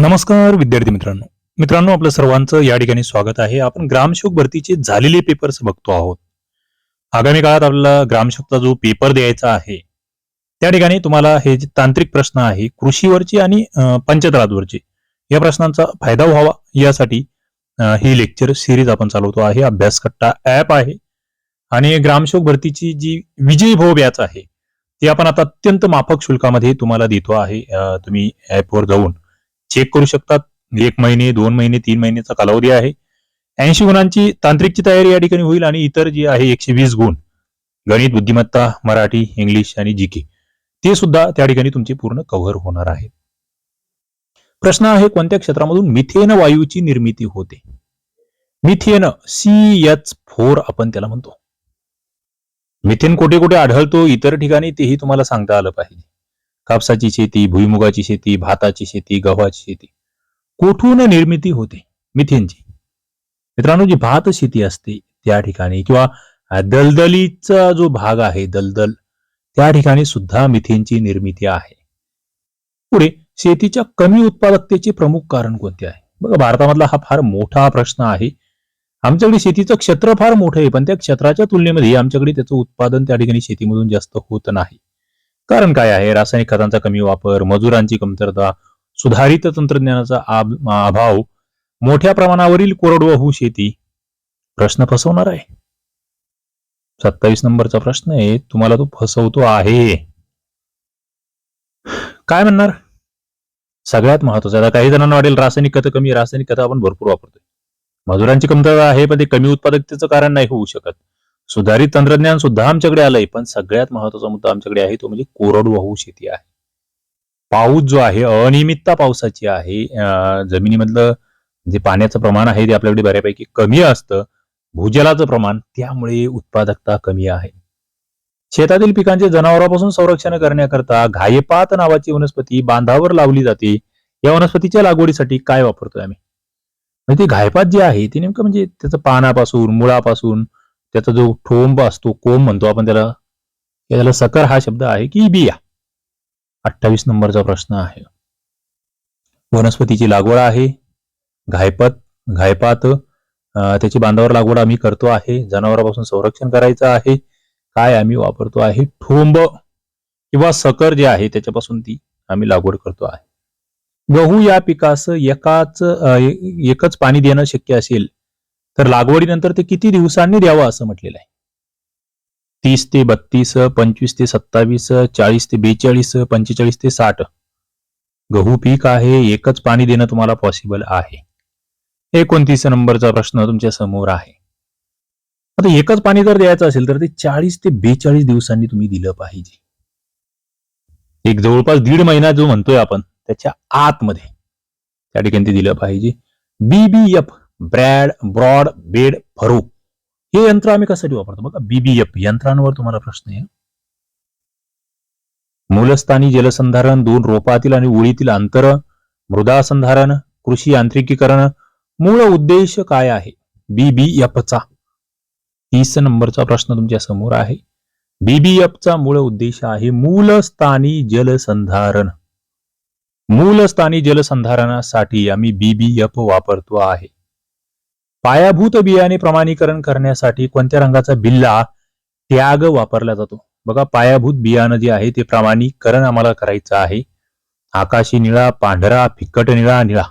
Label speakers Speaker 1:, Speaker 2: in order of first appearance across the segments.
Speaker 1: नमस्कार विद्यार्थी मित्रांनो. मित्रांनो आपलं सर्वांचं या ठिकाणी स्वागत आहे. आपण ग्रामशोक भरतीचे झालेले पेपर्स बघतो आहोत. आगामी काळात आपल्याला ग्रामशोकचा जो पेपर द्यायचा आहे त्या ठिकाणी तुम्हाला हे जे तांत्रिक प्रश्न आहे कृषीवरचे आणि पंचतराजवरचे या प्रश्नांचा फायदा व्हावा यासाठी ही लेक्चर सिरीज आपण चालवतो आहे. अभ्यासकट्टा ऍप आहे. आणि ग्रामशोक भरतीची जी विजयी भो बॅच आहे ती आपण आता अत्यंत माफक शुल्कामध्ये तुम्हाला देतो आहे. तुम्ही ऍपवर जाऊन चेक करू शकतात. एक महिने दोन महिने तीन महिन्याचा कालावधी आहे. ऐंशी गुणांची तांत्रिकची तयारी या ठिकाणी होईल आणि इतर जे आहे एकशे वीस गुण गणित बुद्धिमत्ता मराठी इंग्लिश आणि जी के ते सुद्धा त्या ठिकाणी तुमचे पूर्ण कव्हर होणार आहे प्रश्न आहे कोणत्या क्षेत्रामधून मिथेन वायूची निर्मिती होते? मिथेन सी एच फोर आपण त्याला म्हणतो. मिथेन कुठे कुठे आढळतो? इतर ठिकाणी तेही तुम्हाला सांगता आलं पाहिजे. कापसाची शेती भुईमुगाची शेती भाताची शेती गव्हाची शेती. कुठून निर्मिती होते? मिथेनची. मित्रांनो जी भात शेती असते त्या ठिकाणी किंवा दलदलीचा जो भाग आहे दलदल त्या ठिकाणी सुद्धा मिथेनची निर्मिती आहे. पुढे शेतीच्या कमी उत्पादकतेचे प्रमुख कारण कोणते आहे? बघा भारतामधला हा फार मोठा प्रश्न आहे. आमच्याकडे शेतीचं क्षेत्र फार मोठं आहे पण त्या क्षेत्राच्या तुलनेमध्ये आमच्याकडे त्याचं उत्पादन त्या ठिकाणी शेतीमधून जास्त होत नाही. कारण काय आहे? रासायनिक खतांचा कमी वापर मजुरांची कमतरता सुधारित तंत्रज्ञानाचा अभाव मोठ्या प्रमाणावरील कोरडवाहू शेती प्रश्न फसवणार आहे. सत्तावीस नंबरचा प्रश्न आहे तुम्हाला तो फसवतो आहे. काय म्हणणार? सगळ्यात महत्वाचं आता काही जणांना वाटेल रासायनिक खतं कमी रासायनिक खतं आपण भरपूर वापरतोय. मजुरांची कमतरता आहे पण ते कमी उत्पादकतेचं कारण नाही होऊ शकत. सुधारित तंत्रज्ञान सुद्धा आमच्याकडे आलंय पण सगळ्यात महत्त्वाचा मुद्दा आमच्याकडे आहे तो म्हणजे कोरडवाहू शेती आहे. पाऊस जो आहे अनियमितता पावसाची आहे. जमिनीमधलं जे पाण्याचं प्रमाण आहे ते आपल्याकडे बऱ्यापैकी कमी असतं. भूजलाचं प्रमाण त्यामुळे उत्पादकता कमी आहे. शेतातील पिकांचे जनावरांपासून संरक्षण करण्याकरता घायपात नावाची वनस्पती बांधावर लावली जाते. या वनस्पतीच्या लागवडीसाठी काय वापरतोय आम्ही? म्हणजे ती घायपात जी आहे ती नेमकं म्हणजे त्याचं पानापासून मुळापासून त्याचा जो ठोंब असतो कोंब म्हणतो आपण त्याला त्याला सकर हा शब्द आहे की बिया. अठ्ठावीस नंबरचा प्रश्न आहे. वनस्पतीची लागवड आहे घायपत घायपात त्याची बांधावर लागवड आम्ही करतो आहे जनावरांपासून संरक्षण करायचं आहे काय आम्ही वापरतो आहे ठोंब किंवा सकर जे आहे त्याच्यापासून ती आम्ही लागवड करतो आहे. गहू या पिकास एकाच एकच पाणी देणं शक्य असेल तर लागवडीनंतर ते किती दिवसांनी द्यावं असं म्हटलेलं आहे? तीस ते बत्तीस पंचवीस ते सत्तावीस चाळीस ते बेचाळीस पंचेचाळीस ते साठ. गहू पीक आहे एकच पाणी देणं तुम्हाला पॉसिबल आहे. एकोणतीस नंबरचा प्रश्न तुमच्यासमोर आहे. आता एकच पाणी जर द्यायचं असेल तर ते चाळीस ते बेचाळीस दिवसांनी तुम्ही दिलं पाहिजे. एक जवळपास दीड महिना जो म्हणतोय आपण त्याच्या आतमध्ये त्या ठिकाणी ते दिलं पाहिजे. BBF broad broad bed furrow हे यंत्र आम्ही कशासाठी वापरतो? बघा बीबीएफ यंत्रांवर तुम्हाला प्रश्न आहे. मूलस्थानी जलसंधारण दोन रोपातील आणि उळीतील अंतर मृदा संधारण कृषी यांत्रिकीकरण मूळ उद्देश काय आहे? बीबीएफचा तीस नंबरचा प्रश्न तुमच्यासमोर आहे. बीबीएफचा मूळ उद्देश आहे मूलस्थानी जलसंधारण. मूलस्थानी जलसंधारणासाठी आम्ही बीबीएफ वापरतो आहे. पायाभूत बियाणे प्रमाणीकरण करण्यासाठी कोणत्या रंगाचा बिल्ला त्याग वापरला जातो? बघा पायाभूत बियाणं जे आहे ते प्रमाणीकरण आम्हाला करायचं आहे. आकाशी निळा पांढरा फिक्कट निळा निळा.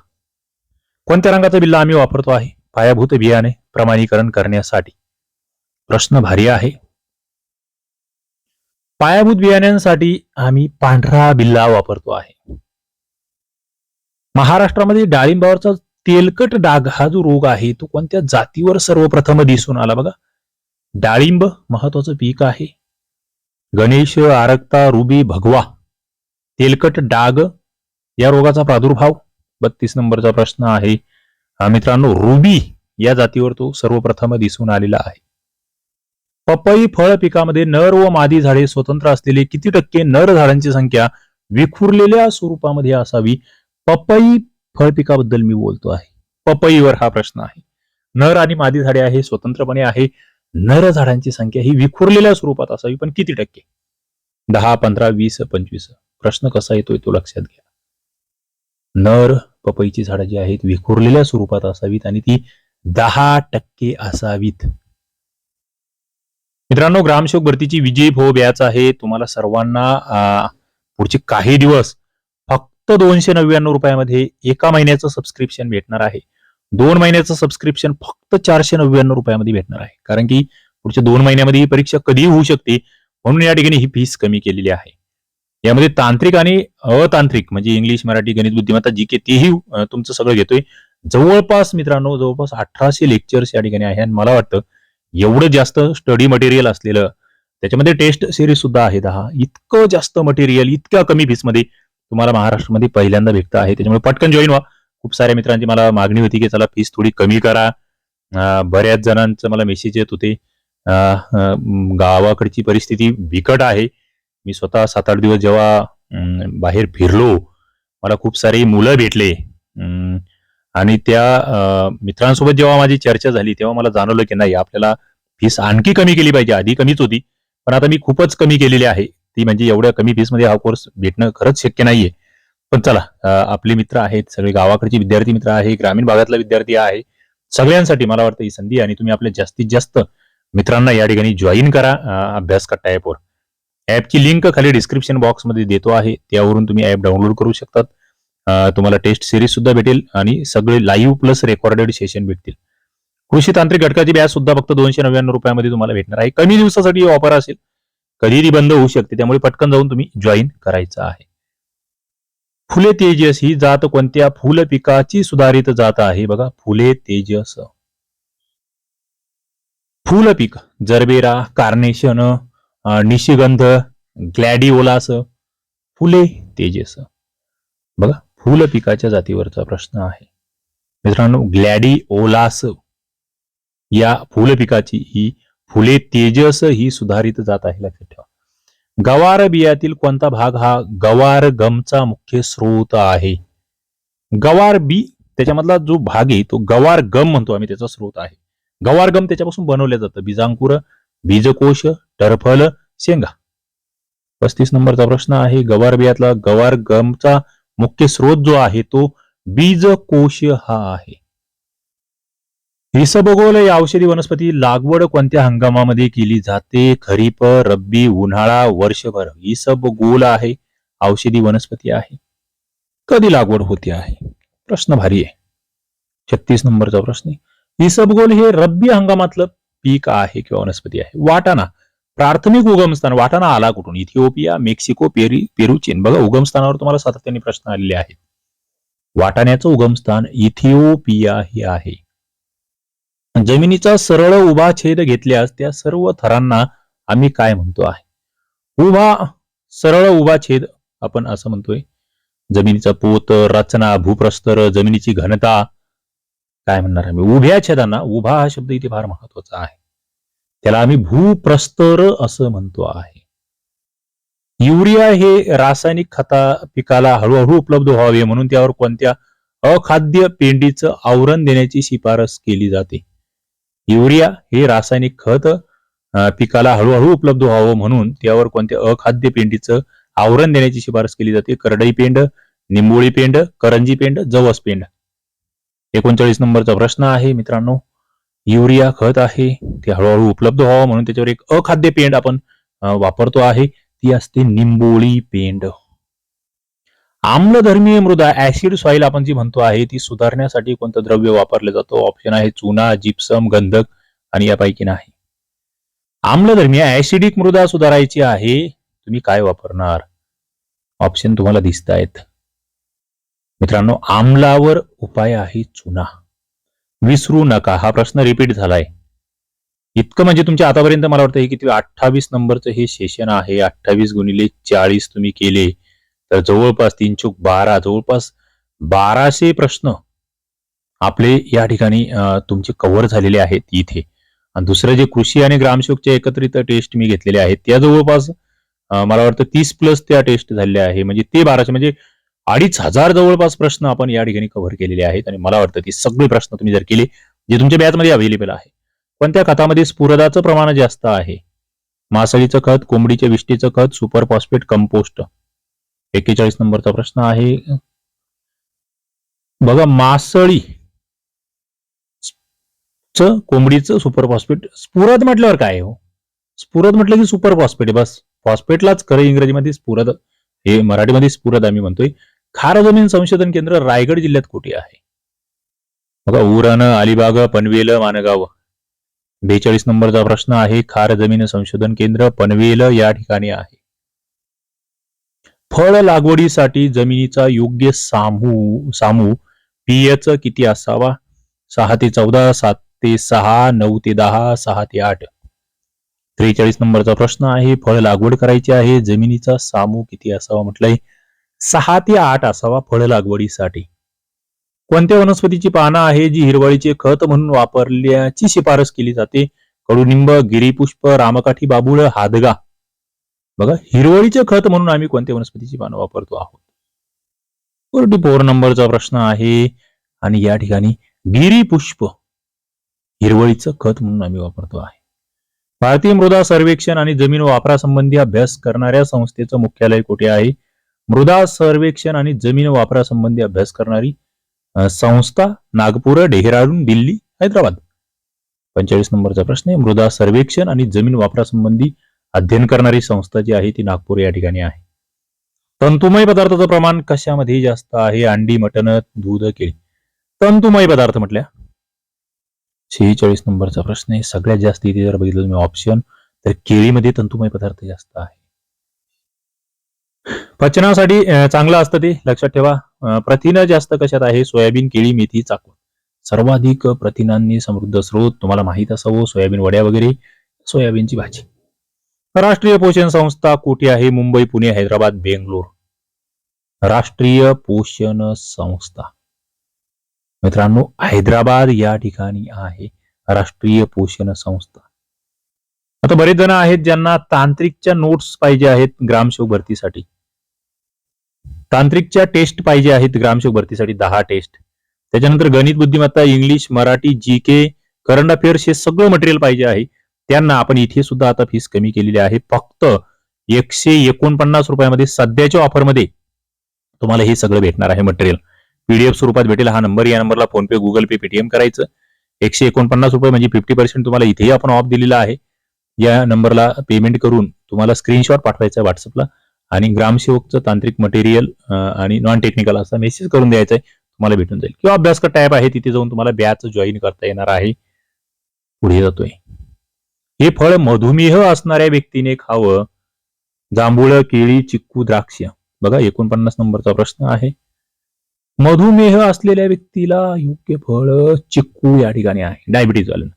Speaker 1: कोणत्या रंगाचा बिल्ला आम्ही वापरतो आहे? पायाभूत बियाणे प्रमाणीकरण करण्यासाठी. प्रश्न भारी आहे. पायाभूत बियाण्यांसाठी आम्ही पांढरा बिल्ला वापरतो आहे. महाराष्ट्रामध्ये डाळिंबावरचा तेलकट डाग हा जो रोग आहे तो कोणत्या जातीवर सर्वप्रथम दिसून आला बघा? डाळिंब महत्वाचं पीक आहे. गणेश आरक्ता रुबी भगवा. तेलकट डाग या रोगाचा प्रादुर्भाव बत्तीस नंबरचा प्रश्न आहे. हा मित्रांनो रुबी या जातीवर तो सर्वप्रथम दिसून आलेला आहे. पपई फळ पिकामध्ये नर व मादी झाडे स्वतंत्र असलेले किती टक्के नर झाडांची संख्या विखुरलेल्या स्वरूपामध्ये असावी. पपई फळ पिकाबद्दल मी बोलतो आहे. पपईवर हा प्रश्न आहे. नर आणि मादी झाडे आहे स्वतंत्रपणे आहे. नर झाडांची संख्या ही विखुरलेल्या स्वरूपात असावी पण किती टक्के? दहा पंधरा वीस पंचवीस. प्रश्न कसा येतोय तो लक्षात घ्या. नर पपईची झाडं जी आहेत विखुरलेल्या स्वरूपात असावीत आणि ती दहा टक्के असावीत. मित्रांनो ग्रामसेवक भरतीची विजय भोव बॅच आहे तुम्हाला सर्वांना पुढचे काही दिवस फक्त दोनशे नव्याण्णव रुपयामध्ये एका महिन्याचं सबस्क्रिप्शन भेटणार आहे. दोन महिन्याचं सबस्क्रिप्शन फक्त चारशे नव्याण्णव रुपयामध्ये भेटणार आहे. कारण की पुढच्या दोन महिन्यामध्ये ही परीक्षा कधीही होऊ शकते म्हणून या ठिकाणी ही फीस कमी केलेली आहे. यामध्ये तांत्रिक आणि अतांत्रिक म्हणजे इंग्लिश मराठी गणित बुद्धिमत्ता जी के तेही तुमचं सगळं घेतोय. जवळपास मित्रांनो जवळपास अठराशे लेक्चर्स या ठिकाणी आहे. आणि मला वाटतं एवढं जास्त स्टडी मटेरियल असलेलं त्याच्यामध्ये टेस्ट सिरीज सुद्धा आहे दहा इतकं जास्त मटेरियल इतक्या कमी फीसमध्ये तुम्हाला महाराष्ट्रामध्ये पहिल्यांदा भेटतं आहे. त्याच्यामुळे पटकन जॉईन व्हा. खूप साऱ्या मित्रांची मला मागणी होती की चला फीस थोडी कमी करा. बऱ्याच जणांचं मला मेसेज येत होते. गावाकडची परिस्थिती बिकट आहे. मी स्वतः सात आठ दिवस जेव्हा बाहेर फिरलो मला खूप सारी मुलं भेटले. आणि त्या मित्रांसोबत जेव्हा माझी चर्चा झाली तेव्हा मला जाणवलं की नाही आपल्याला फीस आणखी कमी केली पाहिजे. आधी कमीच होती. पण आता मी खूपच कमी केलेली आहे. ती म्हणजे एवढ्या कमी फीसमध्ये हा कोर्स भेटणं खरंच शक्य नाहीये. पण चला आपले मित्र आहेत सगळे गावाकडचे विद्यार्थी मित्र आहे ग्रामीण भागातला विद्यार्थी आहे. सगळ्यांसाठी मला वाटतं ही संधी आहे आणि तुम्ही आपल्या जास्तीत जास्त मित्रांना या ठिकाणी जॉईन करा अभ्यास कट्टा ॲपवर ॲपची लिंक खाली डिस्क्रिप्शन बॉक्समध्ये देतो आहे. त्यावरून तुम्ही ॲप डाउनलोड करू शकतात. तुम्हाला टेस्ट सिरीज सुद्धा भेटेल आणि सगळे लाईव्ह प्लस रेकॉर्डेड सेशन भेटतील. कृषी तांत्रिक घटकाची बॅच सुद्धा फक्त दोनशे नव्याण्णव रुपयामध्ये तुम्हाला भेटणार आहे. कमी दिवसासाठी ऑफर असेल. कधीही बंद होऊ शकते त्यामुळे पटकन जाऊन तुम्ही जॉईन करायचं आहे. फुले तेजस ही जात कोणत्या फुल पिकाची सुधारित जात आहे? बघा फुले तेजस. फुल पीक जरबेरा कार्नेशन निशिगंध ग्लॅडिओलास फुले तेजस. बघा फुल पिकाच्या जातीवरचा प्रश्न आहे. मित्रांनो ग्लॅडिओलास या फुल पिकाची ही फुले तेजस ही सुधारित जात आहे लक्षात ठेवा. गवार बियातील कोणता भाग हा गवार गमचा मुख्य स्रोत आहे? गवार बी त्याच्यामधला जो भाग आहे तो गवार गम म्हणतो आम्ही त्याचा स्रोत आहे. गवार गम त्याच्यापासून बनवलं जातं. बीजांकुर बीजकोश टरफल शेंगा. पस्तीस नंबरचा प्रश्न आहे गवार बियातला गवार गमचा मुख्य स्रोत जो आहे तो बीजकोश हा आहे. इसबगोल या औषधी वनस्पती लागवड कोणत्या हंगामामध्ये केली जाते? खरीप रब्बी उन्हाळा वर्षभर इसबगोल आहे औषधी वनस्पती आहे. कधी लागवड होते आहे? प्रश्न भारी आहे. छत्तीस नंबरचा प्रश्न इसबगोल हे रब्बी हंगामातलं पीक आहे किंवा वनस्पती आहे? वाटाणा. प्राथमिक उगमस्थान वाटाणा आला कुठून? इथिओपिया मेक्सिको पेरी पेरू चीन बघा उगमस्थानावर तुम्हाला सातत्याने प्रश्न आलेले आहेत. वाटाण्याचं उगमस्थान इथिओपिया हे आहे. जमिनीचा सरळ उभा छेद घेतल्यास त्या सर्व थरांना आम्ही काय म्हणतो आहे? उभा सरळ उभा छेद आपण असं म्हणतोय. जमिनीचा पोत रचना भूप्रस्तर जमिनीची घनता काय म्हणणार आम्ही? उभ्या छेदांना उभा हा शब्द इथे फार महत्त्वाचा आहे. त्याला आम्ही भूप्रस्तर असं म्हणतो आहे. युरिया हे रासायनिक खता पिकाला हळूहळू उपलब्ध व्हावे म्हणून त्यावर कोणत्या अखाद्य पेंडीचं आवरण देण्याची शिफारस केली जाते? युरिया हे रासायनिक खत पिकाला हळूहळू उपलब्ध व्हावं म्हणून त्यावर कोणत्या अखाद्य पेंडीचं आवरण देण्याची शिफारस केली जाते? करडई पेंड निंबोळी पेंड करंजी पेंड जवस पेंड. एकोणचाळीस नंबरचा प्रश्न आहे मित्रांनो. युरिया खत आहे ते हळूहळू उपलब्ध व्हावं म्हणून त्याच्यावर एक अखाद्य पेंड आपण वापरतो आहे. ती असते निंबोळी पेंड. आम्लधर्मीय मृदा ऍसिड सॉइल आपण जी म्हणतो आहे ती सुधारण्यासाठी कोणतं द्रव्य वापरलं जातो? ऑप्शन आहे चुना जिप्सम गंधक आणि यापैकी नाही. आम्लधर्मीय ऍसिडिक मृदा सुधारायची आहे तुम्ही काय वापरणार? ऑप्शन तुम्हाला दिसत आहेत. मित्रांनो आम्लावर उपाय आहे चुना. विसरू नका हा प्रश्न रिपीट झालाय. इतकं म्हणजे तुमच्या आतापर्यंत मला वाटतं हे किती अठ्ठावीस नंबरचं हे सेशन आहे अठ्ठावीस गुणिले चाळीस तुम्ही केले. तर जवळपास तीन चूक बारा जवळपास बाराशे प्रश्न आपले या ठिकाणी तुमचे कव्हर झालेले आहेत इथे. आणि दुसरं जे कृषी आणि ग्रामसेवकचे एकत्रित टेस्ट मी घेतलेले आहेत त्या जवळपास मला वाटतं तीस प्लस त्या टेस्ट झालेल्या आहे. म्हणजे ते बाराशे म्हणजे अडीच हजार जवळपास प्रश्न आपण या ठिकाणी कव्हर केलेले आहेत. आणि मला वाटतं ते सगळे प्रश्न तुम्ही जर केले जे तुमच्या बॅचमध्ये अवेलेबल आहे. पण त्या खतामध्ये स्फुरदाचं प्रमाण जास्त आहे. मासळीचं खत कोंबडीच्या विष्टीचं खत सुपर फॉस्फेट कंपोस्ट एक्केचाळीस नंबरचा प्रश्न आहे. बघा मासळी च कोंबडीचं सुपर फॉस्फेट स्फुरद म्हटल्यावर काय हो? स्फुरद म्हटलं की सुपर फॉस्फेट बस फॉस्फेटलाच खरं इंग्रजीमध्ये स्फुरद हे मराठीमध्ये स्फुरद आम्ही म्हणतोय. खार जमीन संशोधन केंद्र रायगड जिल्ह्यात कुठे आहे? बघा उरण अलिबाग पनवेल मानगाव बेचाळीस नंबरचा प्रश्न आहे. खार जमीन संशोधन केंद्र पनवेल या ठिकाणी आहे. फळ लागवडीसाठी जमिनीचा योग्य सामू सामू पीएच किती असावा? सहा ते चौदा सात ते सहा नऊ ते दहा सहा ते आठ. त्रेचाळीस नंबरचा प्रश्न आहे फळ लागवड करायची आहे जमिनीचा सामू किती असावा म्हटलंय? सहा ते आठ असावा फळ लागवडीसाठी. कोणत्या वनस्पतीची पानं आहे जी हिरवळीचे खत म्हणून वापरल्याची शिफारस केली जाते? कडुनिंब गिरीपुष्प रामकाठी बाबुळ हादगा. बघा हिरवळीचे खत म्हणून आम्ही कोणत्या वनस्पतीची पानं वापरतो आहोत? फोर्टी फोर नंबरचा प्रश्न आहे. आणि या ठिकाणी गिरी पुष्प हिरवळीचं खत म्हणून आम्ही वापरतो आहे. भारतीय मृदा सर्वेक्षण आणि जमीन वापरासंबंधी अभ्यास करणाऱ्या संस्थेचं मुख्यालय कुठे आहे? मृदा सर्वेक्षण आणि जमीन वापरासंबंधी अभ्यास करणारी संस्था नागपूर डेहराडून दिल्ली हैदराबाद. पंचेचाळीस नंबरचा प्रश्न आहे. मृदा सर्वेक्षण आणि जमीन वापरासंबंधी अध्ययन करणारी संस्था जी आहे ती नागपूर या ठिकाणी आहे. तंतुमय पदार्थाचं प्रमाण कशामध्ये जास्त आहे. अंडी मटण दूध केळी. तंतुमय पदार्थ म्हटल्या. शेहेचाळीस नंबरचा प्रश्न आहे. सगळ्यात जास्त इथे जर बघितलं तुम्ही ऑप्शन तर केळीमध्ये तंतुमय पदार्थ जास्त आहे. पचनासाठी चांगलं असतं ते. लक्षात ठेवा. प्रथिन प्रथिनं जास्त कशात आहे? सोयाबीन केळी मेथी चाकू. सर्वाधिक प्रथिनांनी समृद्ध स्रोत. तुम्हाला माहीत असावं सोयाबीन वड्या वगैरे सोयाबीनची भाजी. राष्ट्रीय पोषण संस्था कुठे आहे? मुंबई पुणे हैदराबाद बेंगलोर. राष्ट्रीय पोषण संस्था. मित्रांनो हैदराबाद या ठिकाणी आहे राष्ट्रीय पोषण संस्था. आता बरेच जण आहेत ज्यांना तांत्रिकच्या नोट्स पाहिजे आहेत ग्रामसेवक भरतीसाठी. तांत्रिकच्या टेस्ट पाहिजे आहेत ग्रामसेवक भरतीसाठी दहा टेस्ट. त्याच्यानंतर गणित बुद्धिमत्ता English Marathi G K current affairs हे सगळं मटेरियल पाहिजे आहे. त्यांना आपण इथे सुद्धा आता फीस कमी केलेली आहे. फक्त एकशे एकोणपन्नास रुपयामध्ये सध्याच्या ऑफरमध्ये तुम्हाला हे सगळं भेटणार आहे मटेरियल पीडीएफ स्वरूपात भेटेल. हा नंबर या नंबरला PhonePe Google Pay Paytm करायचं. एकशे एकोणपन्नास रुपये म्हणजे फिफ्टी पर्सेंट तुम्हाला इथेही आपण ऑफ दिलेला आहे. या नंबरला पेमेंट करून तुम्हाला स्क्रीनशॉट पाठवायचा व्हॉट्सअपला आणि ग्रामसेवकचं तांत्रिक मटेरियल आणि नॉन टेक्निकल असा मेसेज करून द्यायचा आहे. तुम्हाला भेटून जाईल. किंवा अभ्यास टॅब आहे तिथे जाऊन तुम्हाला बॅच जॉईन करता येणार आहे. पुढे जातोय. हे फळ मधुमेह असणाऱ्या व्यक्तीने खावं. जांभूळ केळी चिक्कू द्राक्ष. बघा एकोणपन्नास नंबरचा प्रश्न आहे. मधुमेह असलेल्या व्यक्तीला योग्य फळ चिक्कू या ठिकाणी आहे. डायबिटीज वाल्यांना.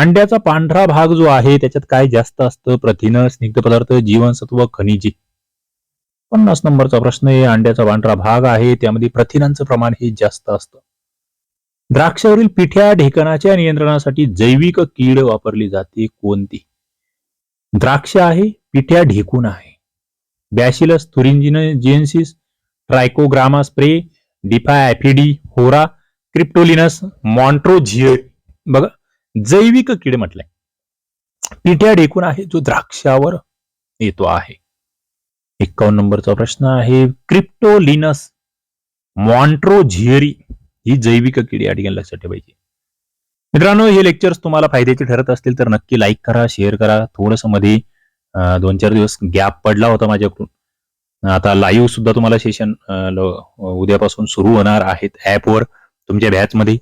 Speaker 1: अंड्याचा पांढरा भाग जो आहे त्याच्यात काय जास्त असतं? प्रथिन स्निग्ध पदार्थ जीवनसत्व खनिजे. पन्नास नंबरचा प्रश्न आहे. अंड्याचा पांढरा भाग आहे त्यामध्ये प्रथिनांचं प्रमाण हे जास्त असतं. द्राक्षावरील पिठ्या ढेकणाच्या नियंत्रणासाठी जैविक कीड वापरली जाते. कोणती? द्राक्ष आहे पिठ्या ढेकून आहे. बॅशिलस थुरिंजिनजियन्सिस ट्रायकोग्रामा स्प्रे डिफायफिडी होरा क्रिप्टोलिनस मॉन्ट्रोझिय बघा जैविक कीड म्हटलंय. पिठ्या ढेकून आहे जो द्राक्षावर येतो आहे. एक्कावन्न नंबरचा प्रश्न आहे क्रिप्टोलिनस मॉन्ट्रोझियरी ही जैविक किडी या ठिकाणी लक्षात ठेवायची. मित्रांनो हे लेक्चर्स तुम्हाला फायद्याचे ठरत असतील तर नक्की लाईक करा शेअर करा. थोडसमध्ये दोन चार दिवस गॅप पडला होता माझ्याकडून. आता लाईव्ह सुद्धा तुम्हाला सेशन उद्यापासून सुरू होणार आहेत ऍपवर तुमच्या बॅचमध्ये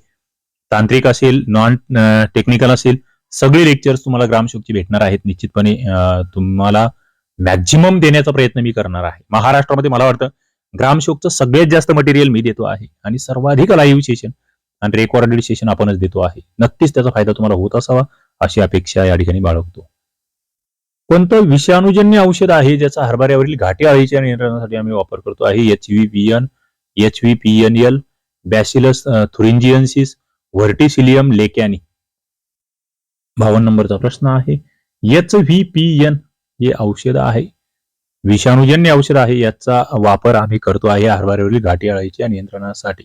Speaker 1: तांत्रिक असेल नॉन टेक्निकल असेल सगळे लेक्चर्स तुम्हाला ग्रामशोकची भेटणार आहेत. निश्चितपणे तुम्हाला मॅक्झिमम देण्याचा प्रयत्न मी करणार आहे. महाराष्ट्रामध्ये मला वाटतं ग्रामशोकचं सगळ्यात जास्त मटेरियल मी देतो आहे. आणि सर्वाधिक लाईव्ह सेशन आणि रेकॉर्डेड सेशन आपणच देतो आहे. नक्कीच त्याचा फायदा तुम्हाला होत असावा अशी अपेक्षा या ठिकाणी बाळगतो. कोणतं विषाणूजन्य औषध आहे ज्याचा हरभऱ्यावरील घाटी अळीच्या नियंत्रणासाठी आम्ही वापर करतो आहे? H V P N H V P N L bacillus thuringiensis verticillium lecanii बावन्न नंबरचा प्रश्न आहे. एच व्ही पी एन हे औषध आहे. विषाणूजन्य औषध आहे याचा वापर आम्ही करतो आहे हरभऱ्यावरील घाटी अळीच्या नियंत्रणासाठी.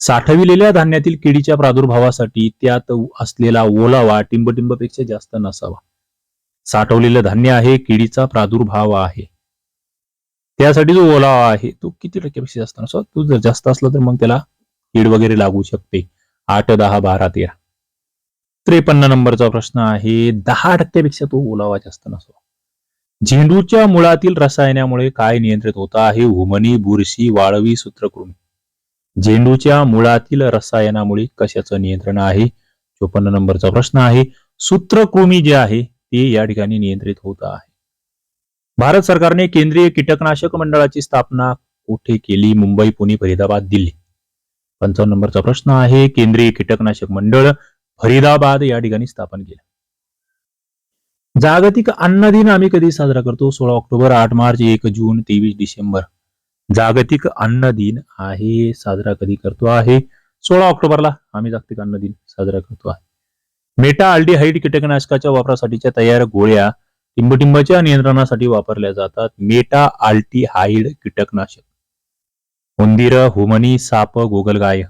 Speaker 1: साठविलेल्या धान्यातील किडीच्या प्रादुर्भावासाठी त्यात असलेला ओलावा टिंबटिंबपेक्षा जास्त नसावा. साठवलेलं धान्य आहे किडीचा प्रादुर्भाव आहे. त्यासाठी जो ओलावा आहे तो किती टक्क्यापेक्षा जास्त नसावा? तो जर जास्त असला तर मग त्याला कीड वगैरे लागू शकते. आठ दहा बारा तेरा. त्रेपन्न नंबरचा प्रश्न आहे दहा टक्क्यापेक्षा तो ओलावा जास्त नसावा. झेंडूच्या मुळातील रसायनामुळे काय नियंत्रित होत आहे? हुमनी बुरशी वाळवी सूत्रकृमी. झेंडूच्या मुळातील रसायनामुळे कशाचं नियंत्रण आहे? चोपन्न नंबरचा प्रश्न आहे. सूत्रकृमी जे आहे ते या ठिकाणी नियंत्रित होत आहे. भारत सरकारने केंद्रीय कीटकनाशक मंडळाची स्थापना कुठे केली? मुंबई पुणे फरीदाबाद दिल्ली. पंचावन्न नंबरचा प्रश्न आहे. केंद्रीय कीटकनाशक मंडळ फरीदाबाद या ठिकाणी स्थापन केलं. जागतिक अन्न दिन आम्ही कधी साजरा करतो? सोळा ऑक्टोबर आठ मार्च एक जून तेवीस डिसेंबर. जागतिक अन्न दिन आहे साजरा कधी करतो आहे? सोळा ऑक्टोबरला आम्ही जागतिक अन्न दिन साजरा करतो आहे. मेटा अल्डिहाइड कीटकनाशकाच्या वापरासाठीच्या तयार गोळ्या टिंबटिंबाच्या नियंत्रणासाठी वापरल्या जातात. मेटा अल्टिहाइड कीटकनाशक. उंदीर हुमनी साप गोगलगाय.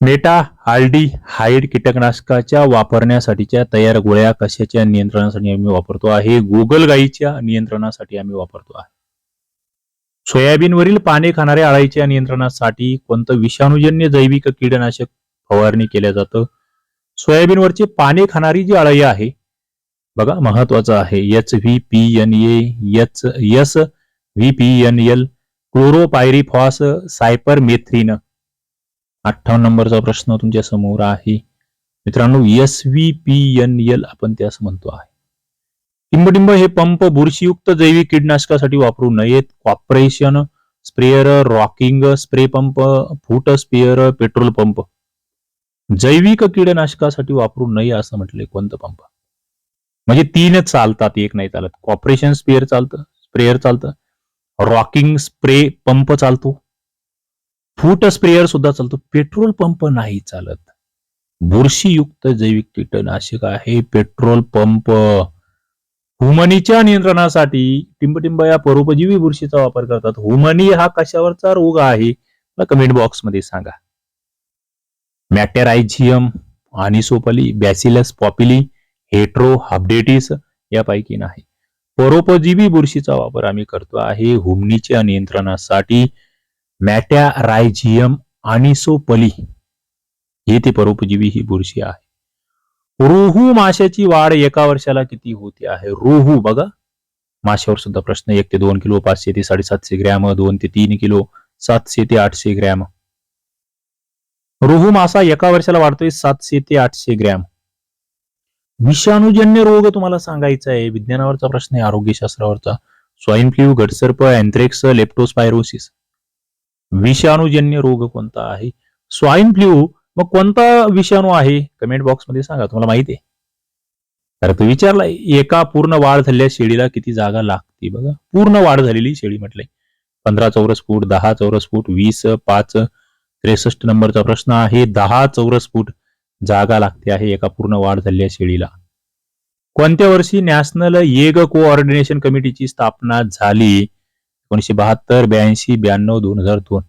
Speaker 1: मेटा हाईड कीटकनाशकाच्या वापरण्यासाठीच्या तयार गोळ्या कशाच्या नियंत्रणासाठी आम्ही वापरतो आहे? गोगलगाईच्या नियंत्रणासाठी आम्ही वापरतो आहे. सोयाबीनवरील पाने खाणाऱ्या अळाईच्या नियंत्रणासाठी कोणतं विषाणूजन्य जैविक कीटनाशक फवारणी केल्या जातं? सोयाबीनवरची पाने खाणारी जी अळई आहे बघा महत्वाचं आहे. H V P N H S V P N L chlorpyrifos cypermethrin अठ्ठावन्न नंबरचा प्रश्न तुमच्यासमोर आहे. मित्रांनो S V P N L आपण त्यास म्हणतो आहे. टिंबटिंब हे पंप बुरशीयुक्त जैविक कीटनाशकासाठी वापरू नयेत. Compression sprayer rocking spray pump foot sprayer petrol pump. जैविक कीडनाशकासाठी वापरू नये असं म्हटलंय कोणतं पंप? म्हणजे तीनच चालतात एक नाही चालत. कॉपरेशन स्पेअर चालतं स्प्रेअर चालतं. रॉकिंग स्प्रे पंप चालतो. फूट स्प्रेअर सुद्धा चालतो. पेट्रोल पंप नाही चालत. बुरशीयुक्त जैविक कीटनाशक आहे पेट्रोल पंप. हुमनीच्या नियंत्रणासाठी टिंबटिंब या परोपजीवी बुरशीचा वापर करतात. हुमनी हा कशावरचा रोग आहे? मला कमेंट बॉक्समध्ये सांगा. मॅटेरायझियम आनिसोपली बॅसिलस पॉपिली हेट्रो हाबडेटिस यापैकी नाही. परोपजीवी बुरशीचा वापर आम्ही करतो आहे. हुमनीच्या नियंत्रणासाठी मॅटॅरायझियम आनिसोपली हे ते परोपजीवी ही बुरशी आहे. रोहू माशाची वाढ एका वर्षाला किती होते आहे? रोहू बघा. माशावर सुद्धा प्रश्न. एक ते दोन किलो पाचशे ते साडेसातशे ग्रॅम दोन ते तीन किलो सातशे ते आठशे ग्रॅम. रोहू मासा एका वर्षाला वाढतोय सातशे ते आठशे ग्रॅम. विषाणूजन्य रोग तुम्हाला सांगायचा आहे. विज्ञानावरचा प्रश्न आहे आरोग्यशास्त्रावरचा. स्वाईन फ्ल्यू घटसर्प अँथ्रेक्स लेप्टोस्पायरोसिस. विषाणूजन्य रोग कोणता आहे? स्वाईन फ्ल्यू मग कोणता विषाणू आहे? कमेंट बॉक्समध्ये सांगा तुम्हाला माहिती आहे. तर तो विचारलाय एका पूर्ण वाढ झालेल्या शेळीला किती जागा लागते? बघा पूर्ण वाढ झालेली शेळी म्हटलंय. पंधरा चौरस फूट दहा चौरस फूट वीस पाच त्रेसष्ट नंबरचा प्रश्न आहे. दहा चौरस फूट जागा लागते आहे एका पूर्ण वाढ झालेल्या शेळीला. कोणत्या वर्षी नॅशनल येग कोऑर्डिनेशन कमिटीची स्थापना झाली? एकोणीशे बहात्तर ब्याऐंशी ब्याण्णव दोन हजार दोन.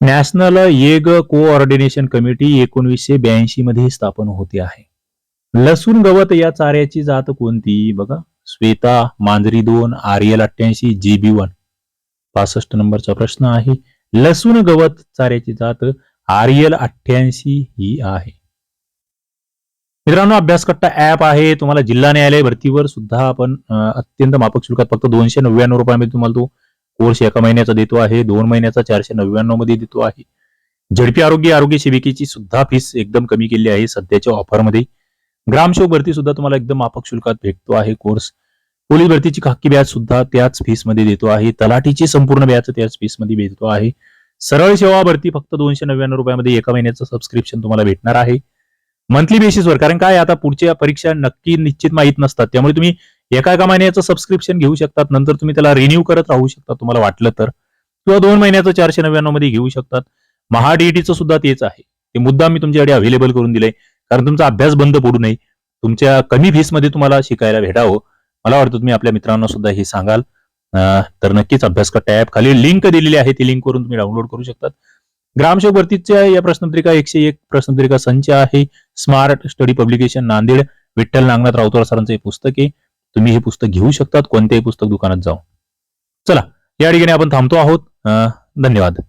Speaker 1: नॅशनल येग कोऑर्डिनेशन कमिटी एकोणीसशे ब्याऐंशी मध्ये स्थापन होते आहे. लसूण गवत या चाऱ्याची जात कोणती? बघा श्वेता मांजरी दोन आर्यल अठ्ठ्याऐंशी जीबी वन. पासष्ट नंबरचा प्रश्न आहे. लसूण गवत चाऱ्याची जात आर्यल अठ्ठ्याऐंशी ही आहे. मित्रांनो अभ्यासकट्टा ऍप आहे तुम्हाला जिल्हा न्यायालय भरतीवर सुद्धा आपण अत्यंत माफक शुल्कात फक्त दोनशे नव्याण्णव रुपयामध्ये तुम्हाला तो कोर्स एका महिन्याचा देतो आहे दोन महिन्याचा चारशे नव्याण्णवमध्ये देतो आहे. झडपी आरोग्य आरोग्य सेविकेची सुद्धा फीस एकदम कमी केली आहे सध्याच्या ऑफरमध्ये ग्रामशोक भरती सुद्धा तुम्हाला एकदम माफक शुल्कात भेटतो आहे कोर्स पोलीस भरतीची खाकी बॅच सुद्धा त्याच फीसमध्ये देतो आहे. तलाठीची संपूर्ण बॅच त्याच फीसमध्ये भेटतो आहे. सरळ सेवा भरती फक्त दोनशे नव्याण्णव रुपयामध्ये एका महिन्याचं सबस्क्रिप्शन तुम्हाला भेटणार आहे. मंथली बेसिसवर कारण काय आता पुढच्या परीक्षा नक्की निश्चित माहीत नसतात. त्यामुळे तुम्ही एका एका महिन्याचं सबस्क्रिप्शन घेऊ शकतात नंतर तुम्ही त्याला रिन्यू करत राहू शकता तुम्हाला वाटलं तर. किंवा दोन महिन्याचं चारशे नव्याण्णवमध्ये घेऊ शकतात. महाडीईटीचं सुद्धा तेच आहे. ते मुद्दा मी तुमच्याकडे अवेलेबल करून दिले कारण तुमचा अभ्यास बंद पडू नये. तुमच्या कमी फीसमध्ये तुम्हाला शिकायला भेटावं. मला वाटतं तुम्ही आपल्या मित्रांना सुद्धा हे सांगाल. तर नक्कीच अभ्यास कट्टा ऍप खाली लिंक दिलेली आहे. ती लिंक वरून तुम्ही डाउनलोड करू शकतात. ग्रामसेवक भरतीच्या या प्रश्नपत्रिका एकशे एक प्रश्नपत्रिका संच आहे. Smart study publication Nanded. Vitthal Nagnath Rautwar सरांचं हे पुस्तक आहे. तुम्ही हे पुस्तक घेऊ शकतात. कोणत्याही पुस्तक दुकानात जाऊन. चला या ठिकाणी आपण थांबतो आहोत. धन्यवाद.